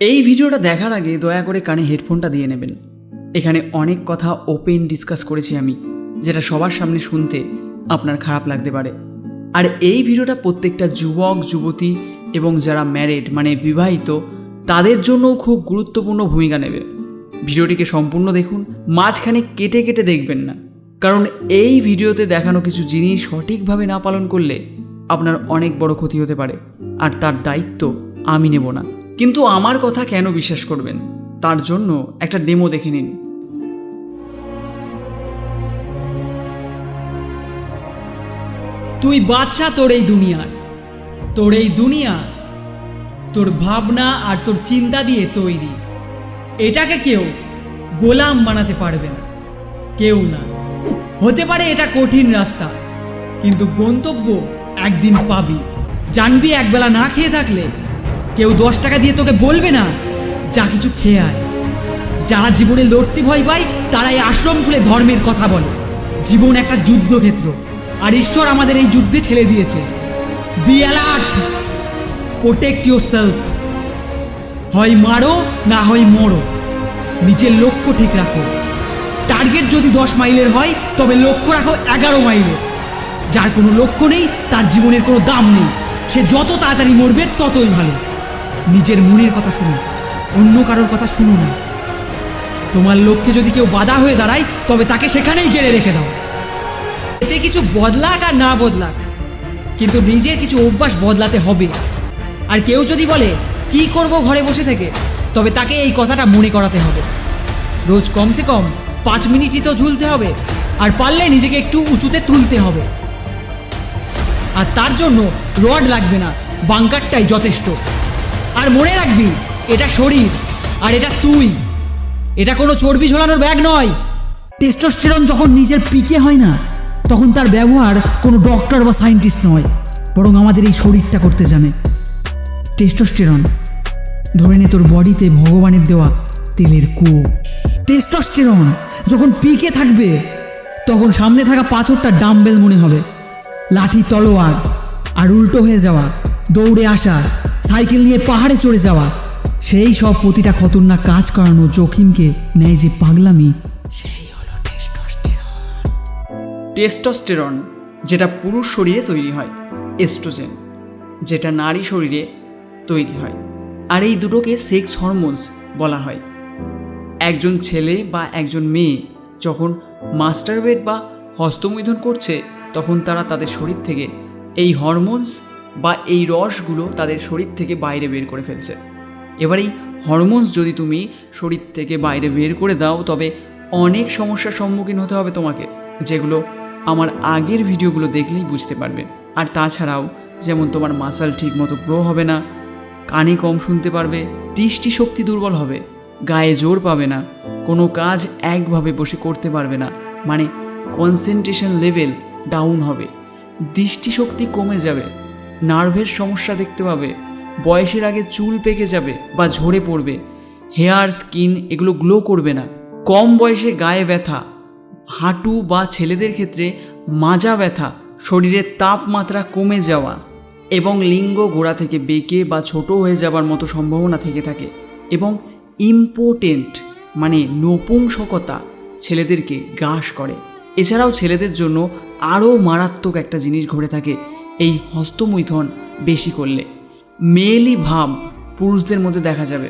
এই ভিডিওটা দেখার আগে দয়া করে কানে হেডফোনটা দিয়ে নেবেন। এখানে অনেক কথা ওপেন ডিসকাস করেছি আমি, যেটা সবার সামনে শুনতে আপনার খারাপ লাগতে পারে। আর এই ভিডিওটা প্রত্যেকটা যুবক, যুবতী এবং যারা ম্যারিড মানে বিবাহিত, তাদের জন্যও খুব গুরুত্বপূর্ণ ভূমিকা নেবে। ভিডিওটিকে সম্পূর্ণ দেখুন, মাঝখানে কেটে কেটে দেখবেন না। কারণ এই ভিডিওতে দেখানো কিছু জিনিস সঠিকভাবে না পালন করলে আপনার অনেক বড় ক্ষতি হতে পারে। আর তার দায়িত্ব আমি নেব না। কিন্তু আমার কথা কেন বিশ্বাস করবেন? তার জন্য একটা ডেমো দেখে নিন। তুই বাদশাহ তোর এই দুনিয়ার তোর এই দুনিয়া, তোর ভাবনা আর তোর চিন্তা দিয়ে তৈরি। এটাকে কেউ গোলাম বানাতে পারবে না। কেউ না। হতে পারে এটা কঠিন রাস্তা, কিন্তু গন্তব্য একদিন পাবি। জানবি একবেলা না খেয়ে থাকলে কেউ দশ টাকা দিয়ে তোকে বলবে না। যা কিছু খেয়ে আয়। যারা জীবনে লড়তে ভয় পায় তারা এই আশ্রম খুলে ধর্মের কথা বলে। জীবন একটা যুদ্ধক্ষেত্র, আর ঈশ্বর আমাদের এই যুদ্ধে ঠেলে দিয়েছে। Be alert protect yourself হয় মারো, না হয় মরো। নিজের লক্ষ্য ঠিক রাখো। টার্গেট যদি দশ মাইলের হয়, তবে লক্ষ্য রাখো এগারো মাইলের যার কোনো লক্ষ্য নেই, তার জীবনের কোনো দাম নেই। সে যত তাড়াতাড়ি মরবে, ততই ভালো। নিজের মনের কথা শুনো অন্য কারোর কথা শুনো না তোমার লক্ষ্যে যদি কেউ বাধা হয়ে দাঁড়ায়, তবে তাকে সেখানেই গেড়ে রেখে দাও। এতে কিছু বদলাক আর না বদলাক, কিন্তু নিজের কিছু অভ্যাস বদলাতে হবে। আর কেউ যদি বলে, কি করব ঘরে বসে থেকে? তবে তাকে এই কথাটা মনে করাতে হবে। রোজ কমসে কম পাঁচ মিনিটই তো ঝুলতে হবে, আর পারলে নিজেকে একটু উঁচুতে তুলতে হবে। আর তার জন্য রড লাগবে না, বাঙ্কারটাই যথেষ্ট। আর মনে রাখবি, এটা শরীর, আর এটা তুই। এটা কোনো চর্বি ঝোলানোর ব্যাগ নয়। টেস্টোস্টেরন যখন নিজের পিকে হয় না, তখন তার ব্যবহার কোনো ডক্টর বা সায়েন্টিস্ট নয়, বরং আমাদের এই শরীরটা করতে জানে। টেস্টোস্টেরন, ধরে নে তোর বডিতে ভগবানের দেওয়া তেলের কুয়ো। টেস্টোস্টেরন, যখন পিকে থাকবে, তখন সামনে থাকা পাথরটা ডাম্বেল মনে হবে। লাঠি তলোয়ার, আর উল্টো হয়ে যাওয়া, দৌড়ে আসা সাইকেল নিয়ে পাহাড়ে চড়ে যাওয়া। সেই সব প্রতিটা খতরনাক কাজ করানো জখিমকে নেয় যে পাগলামি, সেই হলো টেস্টোস্টেরন। যেটা পুরুষ শরীরে তৈরি হয়, এস্ট্রোজেন, যেটা নারী শরীরে তৈরি হয়। আর এই দুটোকে সেক্স হরমোনস বলা হয়। একজন ছেলে বা একজন মেয়ে যখন মাস্টারবেড বা হস্তমৈথুন করছে, তখন তারা তাদের শরীর থেকে এই হরমোনস বা এই রসগুলো তাদের শরীর থেকে বাইরে বের করে ফেলছে। এবার এই হরমোনস যদি তুমি শরীর থেকে বাইরে বের করে দাও, তবে অনেক সমস্যার সম্মুখীন হতে হবে তোমাকে, যেগুলো আমার আগের ভিডিওগুলো দেখলেই বুঝতে পারবে। আর তাছাড়াও, যেমন তোমার মাসাল ঠিক মতো গ্রো হবে না, কানে কম শুনতে পারবে দৃষ্টি শক্তি দুর্বল হবে, গায়ে জোর পাবে না, কোনো কাজ একভাবে বসে করতে পারবে না মানে কনসেন্ট্রেশন লেভেল ডাউন হবে, দৃষ্টিশক্তি কমে যাবে নার্ভের সমস্যা দেখতে পাবে, বয়সের আগে চুল পেকে যাবে বা ঝরে পড়বে, হেয়ার, স্কিন এগুলো গ্লো করবে না, কম বয়সে গায়ে ব্যথা, হাঁটু বা ছেলেদের ক্ষেত্রে মাজা ব্যথা, শরীরের তাপমাত্রা কমে যাওয়া এবং লিঙ্গ গোড়া থেকে বেঁকে বা ছোট হয়ে যাবার মতো সম্ভাবনা থেকে থাকে এবং ইম্পোর্টেন্ট মানে নপুংসকতা ছেলেদেরকে গ্রাস করে। এছাড়াও ছেলেদের জন্য আরও মারাত্মক একটা জিনিস ঘটে থাকে এই হস্তমৈথন বেশি করলে। মেয়েলি ভাব পুরুষদের মধ্যে দেখা যাবে।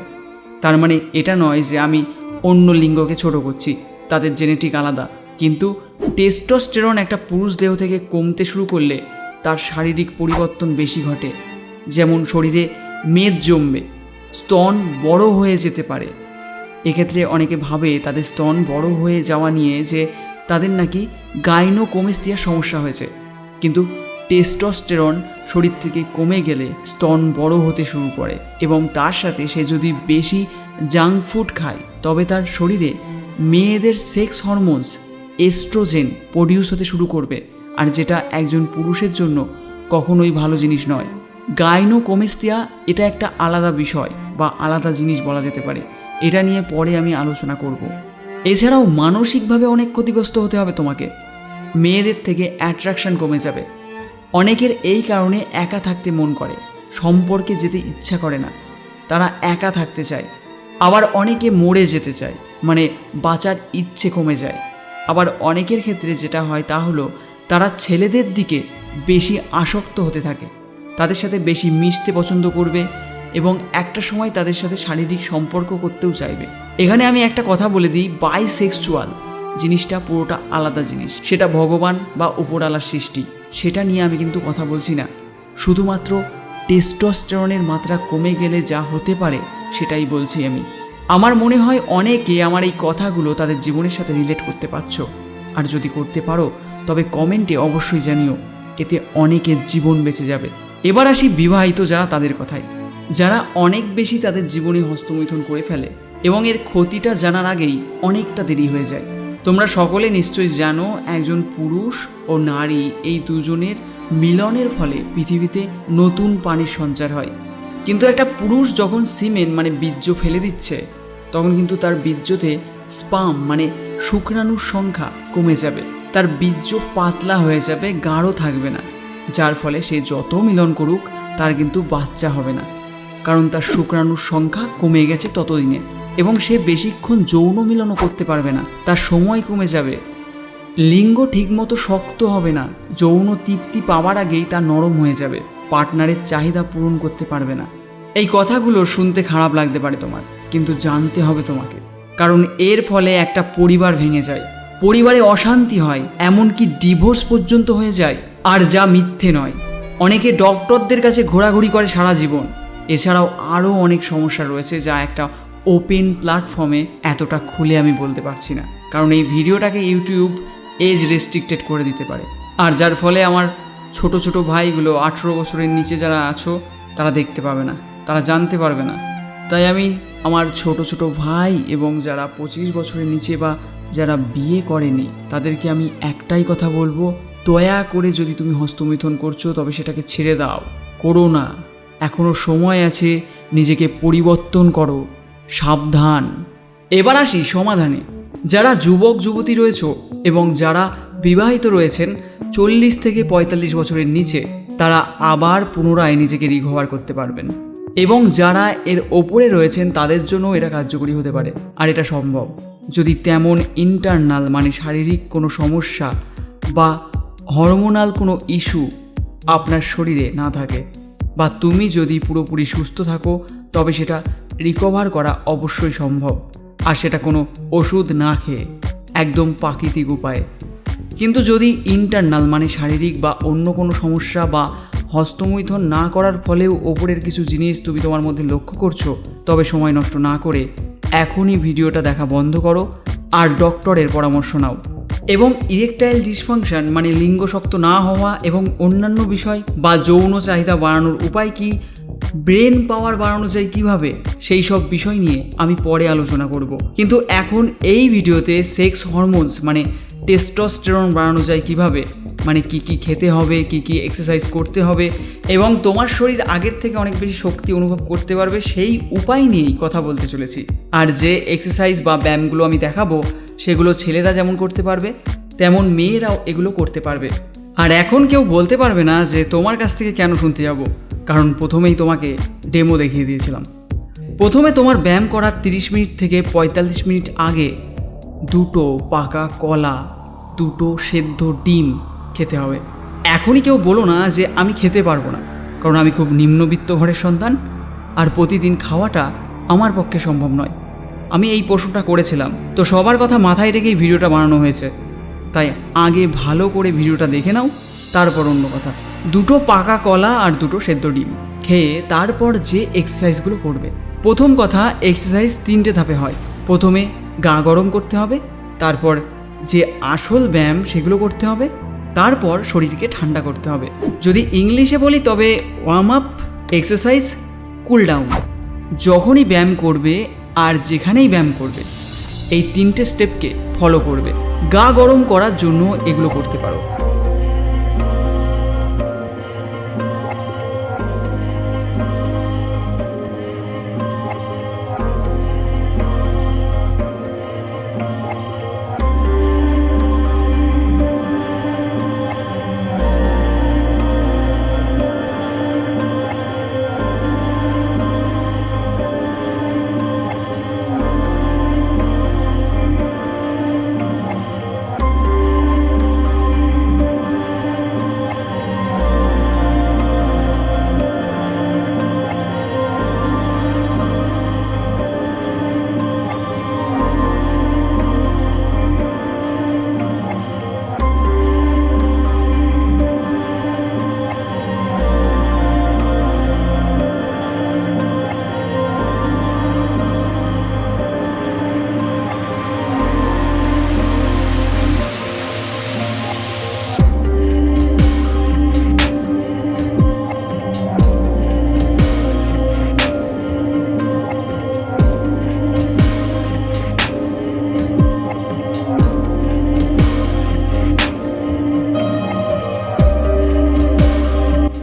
তার মানে এটা নয় যে আমি অন্য লিঙ্গকে ছোট করছি, তাদের জেনেটিক আলাদা। কিন্তু টেস্টোস্টেরন একটা পুরুষ দেহ থেকে কমতে শুরু করলে তার শারীরিক পরিবর্তন বেশি ঘটে। যেমন শরীরে মেদ জমবে, স্তন বড় হয়ে যেতে পারে। এক্ষেত্রে অনেকে ভাবে তাদের স্তন বড় হয়ে যাওয়া নিয়ে যে তাদের নাকি গাইনোকোমেস্তিয়ার সমস্যা হয়েছে। কিন্তু টেস্টোস্টেরন শরীর থেকে কমে গেলে স্তন বড় হতে শুরু করে এবং তার সাথে সে যদি বেশি জাঙ্ক ফুড খায়, তবে তার শরীরে মেয়েদের সেক্স হরমোনস এস্ট্রোজেন প্রডিউস হতে শুরু করবে। আর যেটা একজন পুরুষের জন্য কখনোই ভালো জিনিস নয়। গাইনো গাইনোকোমেস্তিয়া এটা একটা আলাদা বিষয় বা আলাদা জিনিস বলা যেতে পারে। এটা নিয়ে পরে আমি আলোচনা করব। এছাড়াও মানসিকভাবে অনেক ক্ষতিগ্রস্ত হতে হবে তোমাকে। মেয়েদের থেকে অ্যাট্রাকশন কমে যাবে। অনেকের এই কারণে একা থাকতে মন করে, সম্পর্কে যেতে ইচ্ছা করে না। তারা একা থাকতে চায়। আবার অনেকে মরে যেতে চায় মানে বাঁচার ইচ্ছে কমে যায়। আবার অনেকের ক্ষেত্রে যেটা হয় তা হলো, তারা ছেলেদের দিকে বেশি আসক্ত হতে থাকে। তাদের সাথে বেশি মিশতে পছন্দ করবে এবং একটা সময় তাদের সাথে শারীরিক সম্পর্ক করতেও চাইবে। এখানে আমি একটা কথা বলে দিই বাইসেক্সুয়াল জিনিসটা পুরোটা আলাদা জিনিস। সেটা ভগবান বা উপরালার সৃষ্টি। সেটা নিয়ে আমি কিন্তু কথা বলছি না। শুধুমাত্র টেস্টোস্টেরনের মাত্রা কমে গেলে যা হতে পারে, সেটাই বলছি আমি। আমার মনে হয় অনেকে আমার এই কথাগুলো তাদের জীবনের সাথে রিলেট করতে পারছ। আর যদি করতে পারো, তবে কমেন্টে অবশ্যই জানিও, এতে অনেকের জীবন বেঁচে যাবে। এবার আসি বিবাহিত যারা তাদের কথায়। যারা অনেক বেশি তাদের জীবনে হস্তমৈথুন করে ফেলে এবং এর ক্ষতিটা জানার আগেই অনেকটা দেরি হয়ে যায়। তোমরা সকলে নিশ্চয়ই জানো একজন পুরুষ ও নারী এই দুজনের মিলনের ফলে পৃথিবীতে নতুন পানির সঞ্চার হয়। কিন্তু একটা পুরুষ যখন সিমেন্ট মানে বীর্য ফেলে দিচ্ছে, তখন কিন্তু তার বীর্যতে স্পাম মানে শুক্রাণুর সংখ্যা কমে যাবে। তার বীর্য পাতলা হয়ে যাবে, গাঢ় থাকবে না। যার ফলে সে যত মিলন করুক, তার কিন্তু বাচ্চা হবে না। কারণ তার শুক্রাণুর সংখ্যা কমে গেছে ততদিনে, এবং সে বেশিক্ষণ যৌন মিলনও করতে পারবে না, তার সময় কমে যাবে। লিঙ্গ ঠিকমতো শক্ত হবে না, যৌন তৃপ্তি পাওয়ার আগেই তা নরম হয়ে যাবে, পার্টনারের চাহিদা পূরণ করতে পারবে না। এই কথাগুলো শুনতে খারাপ লাগতে পারে তোমার, কিন্তু জানতে হবে তোমাকে, কারণ এর ফলে একটা পরিবার ভেঙে যায়। পরিবারে অশান্তি হয়, এমনকি ডিভোর্স পর্যন্ত হয়ে যায়, আর যা মিথ্যে নয়। অনেকে ডক্টরদের কাছে ঘোরাঘুরি করে সারা জীবন এছাড়াও আরও অনেক সমস্যা রয়েছে যা একটা ওপেন প্ল্যাটফর্মে এতটা খুলে আমি বলতে পারছি না। কারণ এই ভিডিওটাকে ইউটিউব এজ রেস্ট্রিক্টেড করে দিতে পারে। আর যার ফলে আমার ছোট ছোট ভাইগুলো আঠেরো বছরের নিচে যারা আছো, তারা দেখতে পাবে না, তারা জানতে পারবে না। তাই আমি আমার ছোট ছোট ভাই এবং যারা পঁচিশ বছরের নিচে বা যারা বিয়ে করেনি, তাদেরকে আমি একটাই কথা বলব, দয়া করে যদি তুমি হস্তমিথন করছ, তবে সেটাকে ছেড়ে দাও। করো না। এখনও সময় আছে, নিজেকে পরিবর্তন করো। সাবধান। এবার আসি সমাধানে। যারা যুবক, যুবতী রয়েছ এবং যারা বিবাহিত রয়েছেন, চল্লিশ থেকে পঁয়তাল্লিশ বছরের নিচে, তারা আবার পুনরায় নিজেকে রিকভার করতে পারবেন। এবং যারা এর ওপরে রয়েছেন, তাদের জন্য এটা কার্যকরী হতে পারে। আর এটা সম্ভব। যদি তেমন ইন্টারনাল মানে শারীরিক কোনো সমস্যা বা হরমোনাল কোনো ইস্যু আপনার শরীরে না থাকে বা তুমি যদি পুরোপুরি সুস্থ থাকো, তবে সেটা রিকভার করা অবশ্যই সম্ভব। আর সেটা কোনো ওষুধ না খেয়ে, একদম প্রাকৃতিক উপায়ে। কিন্তু যদি ইন্টারনাল মানে শারীরিক বা অন্য কোনো সমস্যা বা হস্তমৈথন না করার ফলেও ওপরের কিছু জিনিস তুমি তোমার মধ্যে লক্ষ্য করছ, তবে সময় নষ্ট না করে এখনই ভিডিওটা দেখা বন্ধ করো আর ডক্টরের পরামর্শ নাও। এবং ইরেকটাইল ডিসফাংশন মানে লিঙ্গ শক্ত না হওয়া এবং অন্যান্য বিষয় বা যৌন চাহিদা বাড়ানোর উপায় কি ব্রেন পাওয়ার বাড়ানো যায় কীভাবে, সেই সব বিষয় নিয়ে আমি পরে আলোচনা করব। কিন্তু এখন এই ভিডিওতে সেক্স হরমোনস মানে টেস্টোস্টেরন বাড়ানো যায় কীভাবে মানে কি কি খেতে হবে, কি কি এক্সারসাইজ করতে হবে এবং তোমার শরীর আগের থেকে অনেক বেশি শক্তি অনুভব করতে পারবে, সেই উপায় নিয়েই কথা বলতে চলেছি। আর যে এক্সারসাইজ বা ব্যায়ামগুলো আমি দেখাবো সেগুলো ছেলেরা যেমন করতে পারবে, তেমন মেয়েরাও এগুলো করতে পারবে। আর এখন কেউ বলতে পারবে না যে তোমার কাছ থেকে কেন শুনতে যাব, কারণ প্রথমেই তোমাকে ডেমো দেখিয়ে দিয়েছিলাম। প্রথমে তোমার ব্যায়াম করার তিরিশ মিনিট থেকে পঁয়তাল্লিশ মিনিট আগে দুটো পাকা কলা, দুটো সেদ্ধ ডিম খেতে হবে। এখনই কেউ বলো না যে আমি খেতে পারব না, কারণ আমি খুব নিম্নবিত্ত ঘরের সন্তান, আর প্রতিদিন খাওয়াটা আমার পক্ষে সম্ভব নয়। আমি এই প্রশ্নটা করেছিলাম। তো সবার কথা মাথায় রেখেই ভিডিওটা বানানো হয়েছে। তাই আগে ভালো করে ভিডিওটা দেখে নাও, তারপর অন্য কথা। দুটো পাকা কলা আর দুটো সেদ্ধ ডিম। খেয়ে তারপর যে এক্সারসাইজগুলো করবে। প্রথম কথা এক্সারসাইজ তিনটে ধাপে হয়। প্রথমে গা গরম করতে হবে, তারপর যে আসল ব্যায়াম সেগুলো করতে হবে, তারপর শরীরকে ঠান্ডা করতে হবে। যদি ইংলিশে বলি, তবে warm up exercise cool down যখনই ব্যায়াম করবে আর যেখানেই ব্যায়াম করবে, এই তিনটে স্টেপকে ফলো করবে। গা গরম করার জন্য এগুলো করতে পারো।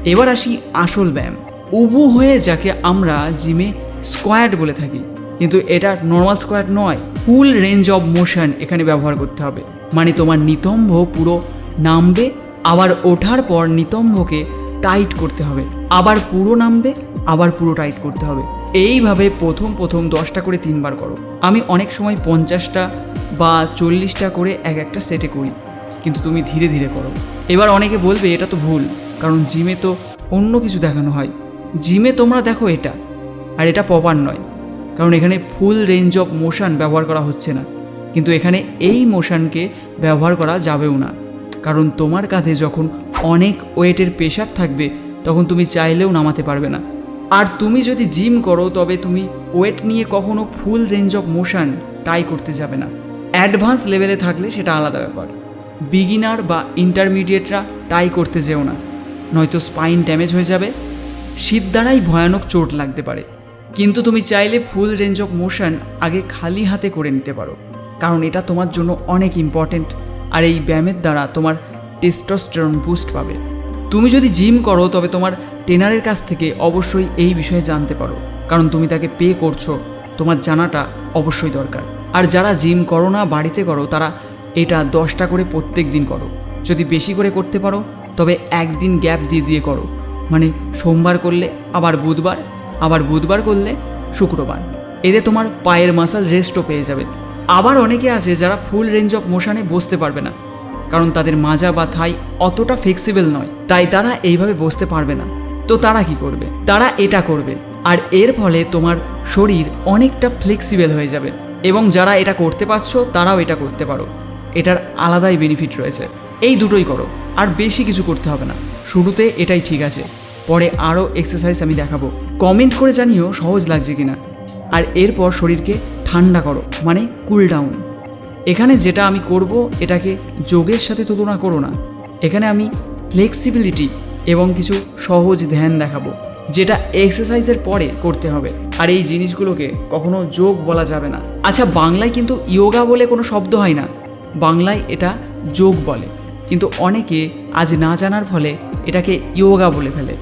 এবার আসি আসল ব্যায়াম। উবু হয়ে যাকে আমরা জিমে স্কোয়াড বলে থাকি। কিন্তু এটা নর্মাল স্কোয়াড নয় ফুল রেঞ্জ অফ মোশন এখানে ব্যবহার করতে হবে। মানে তোমার নিতম্ব পুরো নামবে, আবার ওঠার পর নিতম্ভকে টাইট করতে হবে। আবার পুরো নামবে, আবার পুরো টাইট করতে হবে। এইভাবে প্রথম প্রথম দশটা করে তিনবার করো। আমি অনেক সময় পঞ্চাশটা বা চল্লিশটা করে এক একটা সেটে করি। কিন্তু তুমি ধীরে ধীরে করো। এবার অনেকে বলবে এটা তো ভুল। কারণ জিমে তো অন্য কিছু দেখানো হয়। জিমে তোমরা দেখো এটা, আর এটা পপার নয়, কারণ এখানে ফুল রেঞ্জ অফ মোশন ব্যবহার করা হচ্ছে না। কিন্তু এখানে এই মোশনকে ব্যবহার করা যাবেও না, কারণ তোমার কাঁধে যখন অনেক ওয়েটের প্রেশার থাকবে, তখন তুমি চাইলেও নামাতে পারবে না। আর তুমি যদি জিম করো, তবে তুমি ওয়েট নিয়ে কখনো full range of motion try করতে যাবে না। অ্যাডভান্স লেভেলে থাকলে সেটা আলাদা ব্যাপার। বিগিনার বা ইন্টারমিডিয়েটরা ট্রাই করতে যেও না। নয়তো স্পাইন ড্যামেজ হয়ে যাবে। শীত দ্বারাই ভয়ানক চোট লাগতে পারে। কিন্তু তুমি চাইলে ফুল রেঞ্জ অফ মোশন আগে খালি হাতে করে নিতে পারো। কারণ এটা তোমার জন্য অনেক ইম্পর্ট্যান্ট আর এই ব্যায়ামের দ্বারা তোমার টেস্টোস্টেরন বুস্ট পাবে। তুমি যদি জিম করো, তবে তোমার ট্রেনারের কাছ থেকে অবশ্যই এই বিষয়ে জানতে পারো। কারণ তুমি তাকে পে করছ, তোমার জানাটা অবশ্যই দরকার। আর যারা জিম করো না, বাড়িতে করো, তারা এটা দশটা করে প্রত্যেক দিন করো। যদি বেশি করে করতে পারো তবে একদিন গ্যাপ দিয়ে দিয়ে করো। মানে সোমবার করলে আবার বুধবার আবার বুধবার করলে শুক্রবার। এতে তোমার পায়ের মাসাল রেস্টও পেয়ে যাবে। আবার অনেকে আছে যারা ফুল রেঞ্জ অফ মোশনে বসতে পারবে না। কারণ তাদের মাজা বা থাই অতটা ফ্লেক্সিবল নয়। তাই তারা এইভাবে বসতে পারবে না। তো তারা কি করবে? তারা এটা করবে। আর এর ফলে তোমার শরীর অনেকটা ফ্লেক্সিবল হয়ে যাবে। এবং যারা এটা করতে পারছ, তারাও এটা করতে পারো। এটার আলাদাই বেনিফিট রয়েছে। এই দুটোই করো। আর বেশি কিছু করতে হবে না। শুরুতে এটাই ঠিক আছে। পরে আরও এক্সারসাইজ আমি দেখাবো। কমেন্ট করে জানিও সহজ লাগছে কিনা। আর এরপর শরীরকে ঠান্ডা করো মানে কুল ডাউন এখানে যেটা আমি করব, এটাকে যোগের সাথে তুলনা করো না। এখানে আমি ফ্লেক্সিবিলিটি এবং কিছু সহজ ধ্যান দেখাবো, যেটা এক্সারসাইজের পরে করতে হবে। আর এই জিনিসগুলোকে কখনো যোগ বলা যাবে না। আচ্ছা বাংলায় কিন্তু ইয়োগা বলে কোনো শব্দ হয় না। বাংলায় এটা যোগ বলে। কিন্তু অনেকে আজ না জানার ফলে এটাকে ইয়োগা বলে ফেলে।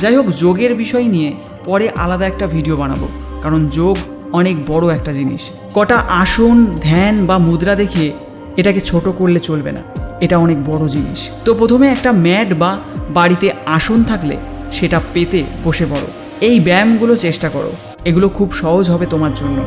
যাই হোক যোগের বিষয় নিয়ে পরে আলাদা একটা ভিডিও বানাবো, কারণ যোগ অনেক বড় একটা জিনিস। কটা আসন, ধ্যান বা মুদ্রা দেখিয়ে এটাকে ছোট করলে চলবে না। এটা অনেক বড় জিনিস। তো প্রথমে একটা ম্যাট বা বাড়িতে আসন থাকলে সেটা পেতে বসে পড়ো। এই ব্যায়ামগুলো চেষ্টা করো। এগুলো খুব সহজ হবে তোমার জন্য।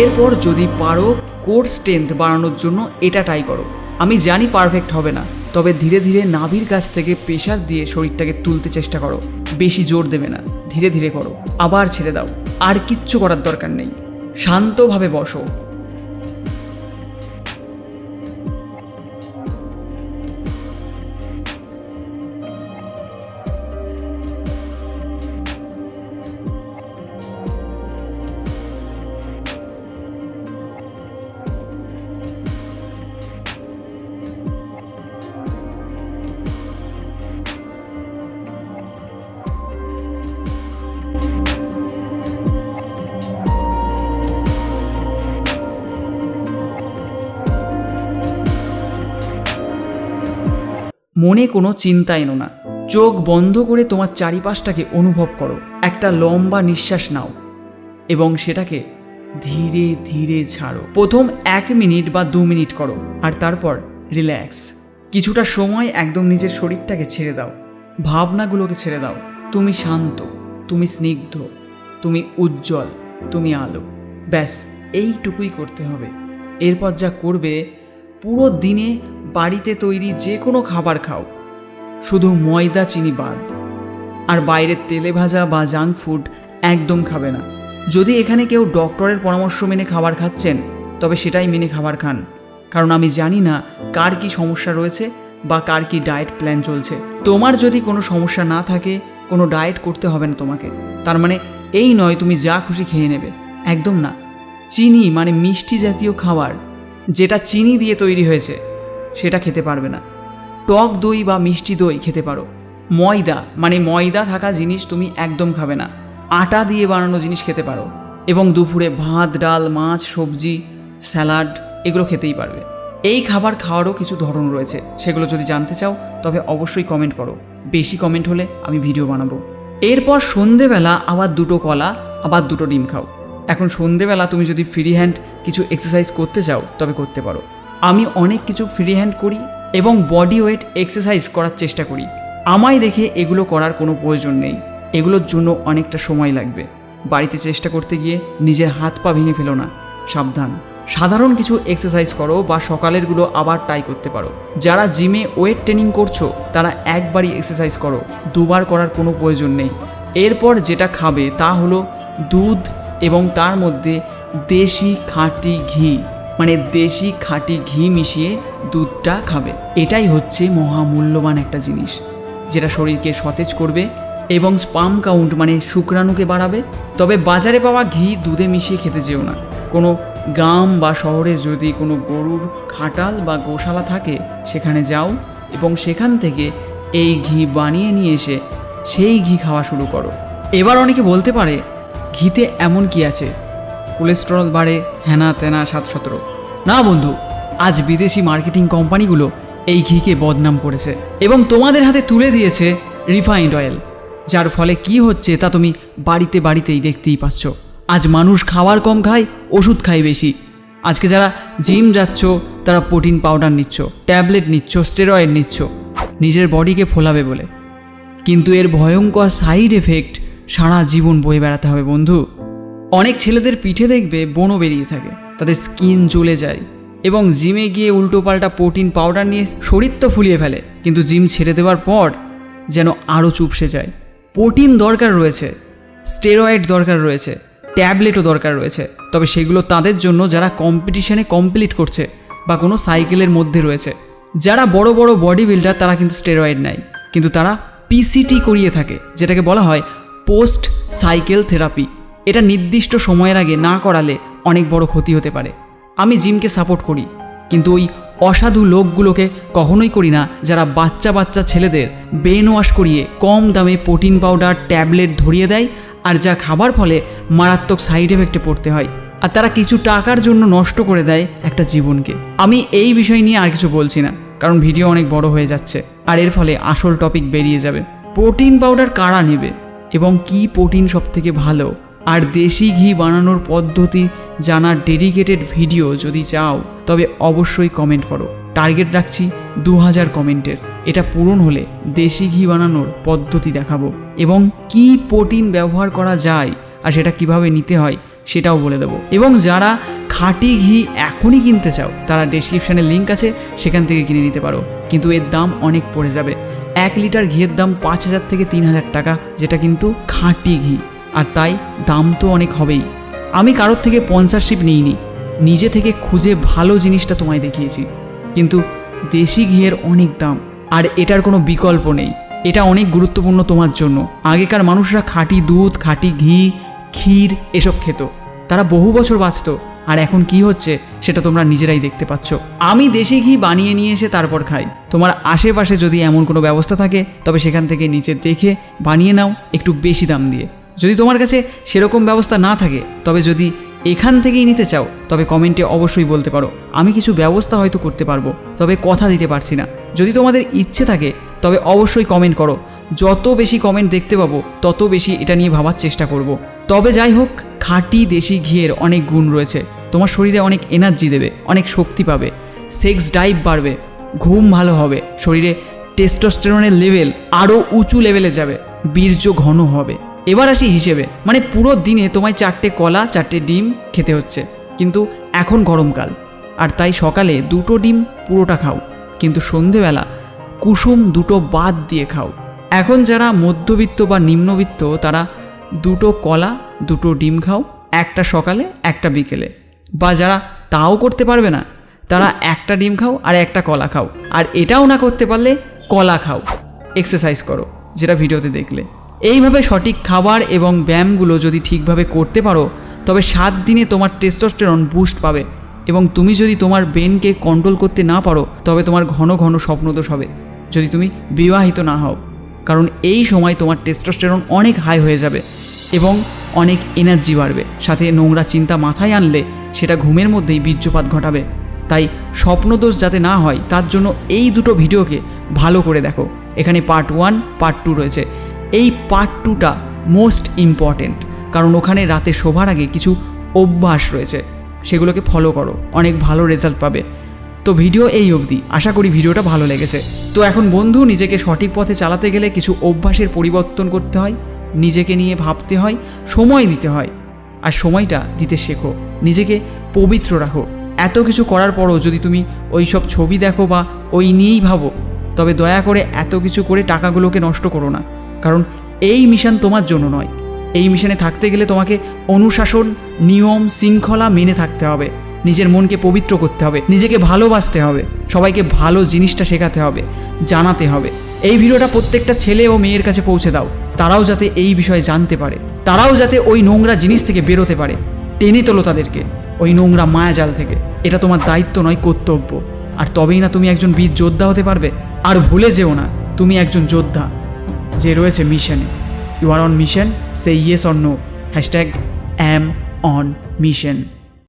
এরপর যদি পারো, কোর স্ট্রেংথ বাড়ানোর জন্য এটা ট্রাই করো। আমি জানি পারফেক্ট হবে না, তবে ধীরে ধীরে নাভির কাছ থেকে প্রেশার দিয়ে শরীরটাকে তুলতে চেষ্টা করো। বেশি জোর দেবে না, ধীরে ধীরে করো। আবার ছেড়ে দাও, আর কিচ্ছু করার দরকার নেই। শান্তভাবে বসো। মনে কোনো চিন্তা এনো না। চোখ বন্ধ করে তোমার চারিপাশটাকে অনুভব করো। একটা লম্বা নিঃশ্বাস নাও এবং সেটাকে ধীরে ধীরে ছাড়ো। প্রথম এক মিনিট বা দু মিনিট করো আর তারপর রিল্যাক্স। কিছুটা সময় একদম নিজের শরীরটাকে ছেড়ে দাও। ভাবনাগুলোকে ছেড়ে দাও। তুমি শান্ত, তুমি স্নিগ্ধ, তুমি উজ্জ্বল, তুমি আলো। ব্যাস, এইটুকুই করতে হবে। এরপর যা করবে, পুরো দিনে বাড়িতে তৈরি যে কোনো খাবার খাও। শুধু ময়দা, চিনি বাদ। আর বাইরের তেলে ভাজা বা জাঙ্ক ফুড একদম খাবে না। যদি এখানে কেউ ডক্টরের পরামর্শ মেনে খাবার খাচ্ছেন, তবে সেটাই মেনে খাবার খান। কারণ আমি জানি না কার কি সমস্যা রয়েছে বা কার কি ডায়েট প্ল্যান চলছে। তোমার যদি কোনো সমস্যা না থাকে, কোনো ডায়েট করতে হবে না তোমাকে। তার মানে এই নয় তুমি যা খুশি খেয়ে নেবে। একদম না। চিনি মানে মিষ্টি জাতীয় খাবার, যেটা চিনি দিয়ে তৈরি হয়েছে। সেটা খেতে পারবে না। টক দই বা মিষ্টি দই খেতে পারো। ময়দা মানে ময়দা থাকা জিনিস তুমি একদম খাবে না। আটা দিয়ে বানানো জিনিস খেতে পারো এবং দুপুরে ভাত, ডাল, মাছ, সবজি, স্যালাড এগুলো খেতেই পারবে। এই খাবার খাওয়ারও কিছু ধরন রয়েছে, সেগুলো যদি জানতে চাও তবে অবশ্যই কমেন্ট করো। বেশি কমেন্ট হলে আমি ভিডিও বানাবো। এরপর সন্ধেবেলা আবার দুটো কলা, আবার দুটো ডিম খাও। এখন সন্ধেবেলা তুমি যদি ফ্রি হ্যান্ড কিছু এক্সারসাইজ করতে চাও তবে করতে পারো। আমি অনেক কিছু ফ্রি হ্যান্ড করি এবং বডি ওয়েট এক্সারসাইজ করার চেষ্টা করি। আমায় দেখে এগুলো করার কোনো প্রয়োজন নেই। এগুলোর জন্য অনেকটা সময় লাগবে। বাড়িতে চেষ্টা করতে গিয়ে নিজের হাত পা ভেঙে ফেলো না। সাবধান। সাধারণ কিছু এক্সারসাইজ করো বা সকালেরগুলো আবার ট্রাই করতে পারো। যারা জিমে ওয়েট ট্রেনিং করছ, তারা একবারই এক্সারসাইজ করো। দুবার করার কোনো প্রয়োজন নেই। এরপর যেটা খাবে তা হলো দুধ এবং তার মধ্যে দেশি খাঁটি ঘি। মানে দেশি খাঁটি ঘি মিশিয়ে দুধটা খাবে। এটাই হচ্ছে মহামূল্যবান একটা জিনিস, যেটা শরীরকে সতেজ করবে এবং স্পাম কাউন্ট মানে শুক্রাণুকে বাড়াবে। তবে বাজারে পাওয়া ঘি দুধে মিশিয়ে খেতে যেও না। কোনো গ্রাম বা শহরে যদি কোনো গরুর খাটাল বা গোশালা থাকে, সেখানে যাও এবং সেখান থেকে এই ঘি বানিয়ে নিয়ে এসে সেই ঘি খাওয়া শুরু করো। এবার অনেকে বলতে পারে, ঘিতে এমন কি আছে? কোলেস্টেরল বাড়ে হেনা তেনা সাত সতেরো। না বন্ধু, আজ বিদেশি মার্কেটিং কোম্পানিগুলো এই ঘিকে বদনাম করেছে এবং তোমাদের হাতে তুলে দিয়েছে রিফাইন্ড অয়েল, যার ফলে কি হচ্ছে তা তুমি বাড়িতে বাড়িতেই দেখতেই পাচ্ছ। আজ মানুষ খাবার কম খায়, ওষুধ খায় বেশি। আজকে যারা জিম যাচ্ছ, তারা প্রোটিন পাউডার নিচ্ছ, ট্যাবলেট নিচ্ছ, স্টেরয়েড নিচ্ছ, নিজের বডিকে ফোলাবে বলে। কিন্তু এর ভয়ঙ্কর সাইড এফেক্ট সারা জীবন বয়ে বেড়াতে হবে বন্ধু। অনেক ছেলেদের পিঠে দেখবে বনও বেরিয়ে থাকে, তাদের স্কিন জ্বলে যায় এবং জিমে গিয়ে উল্টোপাল্টা প্রোটিন পাউডার নিয়ে শরীর তো ফুলিয়ে ফেলে, কিন্তু জিম ছেড়ে দেওয়ার পর যেন আরও চুপসে যায়। প্রোটিন দরকার রয়েছে, স্টেরয়েড দরকার রয়েছে, ট্যাবলেটও দরকার রয়েছে, তবে সেগুলো তাদের জন্য যারা কম্পিটিশানে কমপ্লিট করছে বা কোনো সাইকেলের মধ্যে রয়েছে। যারা বড় বড় বডি বিল্ডার তারা কিন্তু স্টেরয়েড নেয়, কিন্তু তারা পিসিটি করিয়ে থাকে, যেটাকে বলা হয় পোস্ট সাইকেল থেরাপি। এটা নির্দিষ্ট সময়ের আগে না করালে অনেক বড় ক্ষতি হতে পারে। আমি জিমকে সাপোর্ট করি, কিন্তু ওই অসাধু লোকগুলোকে কখনোই করি না যারা বাচ্চা বাচ্চা ছেলেদের ব্রেন ওয়াশ করিয়ে কম দামে প্রোটিন পাউডার, ট্যাবলেট ধরিয়ে দেয় আর যা খাবার ফলে মারাত্মক সাইড এফেক্টে পড়তে হয় আর তারা কিছু টাকার জন্য নষ্ট করে দেয় একটা জীবনকে। আমি এই বিষয় নিয়ে আর কিছু বলছি না, কারণ ভিডিও অনেক বড় হয়ে যাচ্ছে আর এর ফলে আসল টপিক বেরিয়ে যাবে। প্রোটিন পাউডার কারা নেবে এবং কি প্রোটিন সব থেকে ভালো? আর দেশি ঘি বানানোর পদ্ধতি জানার ডেডিকেটেড ভিডিও যদি চাও, তবে অবশ্যই কমেন্ট করো। টার্গেট রাখছি দু হাজার কমেন্টের এটা পূরণ হলে দেশি ঘি বানানোর পদ্ধতি দেখাবো। এবং কি প্রোটিন ব্যবহার করা যায় আর সেটা কীভাবে নিতে হয়, সেটাও বলে দেবো। এবং যারা খাঁটি ঘি এখনই কিনতে চাও, তারা ডেসক্রিপশানে লিঙ্ক আছে, সেখান থেকে কিনে নিতে পারো। কিন্তু এর দাম অনেক পড়ে যাবে। এক লিটার ঘিয়ের দাম পাঁচ হাজার থেকে তিন হাজার টাকা, যেটা কিন্তু খাঁটি ঘি। আর তাই দাম তো অনেক হবেই। আমি কারোর থেকে স্পন্সারশিপ নিইনি। নিজে থেকে খুঁজে ভালো জিনিসটা তোমায় দেখিয়েছি। কিন্তু দেশি ঘিয়ের অনেক দাম। আর এটার কোনো বিকল্প নেই। এটা অনেক গুরুত্বপূর্ণ তোমার জন্য। আগেকার মানুষরা খাঁটি দুধ, খাঁটি ঘি, ক্ষীর এসব খেত। তারা বহু বছর বাঁচত। আর এখন কি হচ্ছে সেটা তোমরা নিজেরাই দেখতে পাচ্ছ। আমি দেশি ঘি বানিয়ে নিয়ে এসে তারপর খাই। তোমার আশেপাশে যদি এমন কোনো ব্যবস্থা থাকে, তবে সেখান থেকে নিচে দেখে বানিয়ে নাও, একটু বেশি দাম দিয়ে। যদি তোমার কাছে সেরকম ব্যবস্থা না থাকে, তবে যদি এখান থেকেই নিতে চাও, তবে কমেন্টে অবশ্যই বলতে পারো। আমি কিছু ব্যবস্থা হয়তো করতে পারব, তবে কথা দিতে পারছি না। যদি তোমাদের ইচ্ছে থাকে, তবে অবশ্যই কমেন্ট করো। যত বেশি কমেন্ট দেখতে পাবো, তত বেশি এটা নিয়ে ভাবার চেষ্টা করব। তবে যাই হোক, খাঁটি দেশি ঘিয়ের অনেক গুণ রয়েছে। তোমার শরীরে অনেক এনার্জি দেবে, অনেক শক্তি পাবে। সেক্স ডাইভ বাড়বে, ঘুম ভালো হবে, শরীরে টেস্টোস্টেরনের লেভেল আরও উঁচু লেভেলে যাবে, বীর্য ঘন হবে। এবার আসি হিসেবে। মানে পুরো দিনে তোমায় চারটে কলা, চারটে ডিম খেতে হচ্ছে। কিন্তু এখন গরমকাল। আর তাই সকালে দুটো ডিম পুরোটা খাও। কিন্তু সন্ধেবেলা কুসুম দুটো বাদ দিয়ে খাও। এখন যারা মধ্যবিত্ত বা নিম্নবিত্ত, তারা দুটো কলা, দুটো ডিম খাও, একটা সকালে, একটা বিকেলে। বা যারা তাও করতে পারবে না, তারা একটা ডিম খাও আর একটা কলা খাও। আর এটাও না করতে পারলে কলা খাও। এক্সারসাইজ করো, যেটা ভিডিওতে দেখলে। এইভাবে সঠিক খাবার এবং ব্যায়ামগুলো যদি ঠিকভাবে করতে পারো, তবে সাত দিনে তোমার টেস্টোস্টেরন বুস্ট পাবে এবং তুমি যদি তোমার ব্রেনকে কন্ট্রোল করতে না পারো, তবে তোমার ঘন ঘন স্বপ্নদোষ হবে, যদি তুমি বিবাহিত না হও। কারণ এই সময় তোমার টেস্টোস্টেরন অনেক হাই হয়ে যাবে এবং অনেক এনার্জি বাড়বে। সাথে নোংরা চিন্তা মাথায় আনলে সেটা ঘুমের মধ্যেই বীর্যপাত ঘটাবে। তাই স্বপ্নদোষ যাতে না হয়, তার জন্য এই দুটো ভিডিওকে ভালো করে দেখো। এখানে পার্ট ওয়ান পার্ট টু রয়েছে। এই পার্ট টুটা মোস্ট ইম্পর্টেন্ট কারণ ওখানে রাতে শোবার আগে কিছু অভ্যাস রয়েছে, সেগুলোকে ফলো করো, অনেক ভালো রেজাল্ট পাবে। তো ভিডিও এই অবধি, আশা করি ভিডিওটা ভালো লেগেছে। তো এখন বন্ধু, নিজেকে সঠিক পথে চালাতে গেলে কিছু অভ্যাসের পরিবর্তন করতে হয়, নিজেকে নিয়ে ভাবতে হয়, সময় দিতে হয়, আর সময়টা দিতে শেখো, নিজেকে পবিত্র রাখো। এত কিছু করার পরও যদি তুমি ওই সব ছবি দেখো বা ওই নিয়েই ভাবো, তবে দয়া করে এত কিছু করে টাকাগুলোকে নষ্ট করো না। কারণ এই মিশন তোমার জন্য নয়। এই মিশনে থাকতে গেলে তোমাকে অনুশাসন, নিয়ম, শৃঙ্খলা মেনে থাকতে হবে। নিজের মনকে পবিত্র করতে হবে, নিজেকে ভালোবাসতে হবে, সবাইকে ভালো জিনিসটা শেখাতে হবে, জানাতে হবে। এই ভিডিওটা প্রত্যেকটা ছেলে ও মেয়ের কাছে পৌঁছে দাও। তারাও যাতে এই বিষয়ে জানতে পারে। তারাও যাতে ওই নোংরা জিনিস থেকে বেরোতে পারে। টেনে তোলো তাদেরকে, ওই নোংরা মায়াজাল থেকে। এটা তোমার দায়িত্ব নয়, কর্তব্য। আর তবেই না তুমি একজন বীর যোদ্ধা হতে পারবে? আর ভুলে যেও না, তুমি একজন যোদ্ধা। যে রয়েছে মিশনে। You are on mission say yes on no hashtag am on mission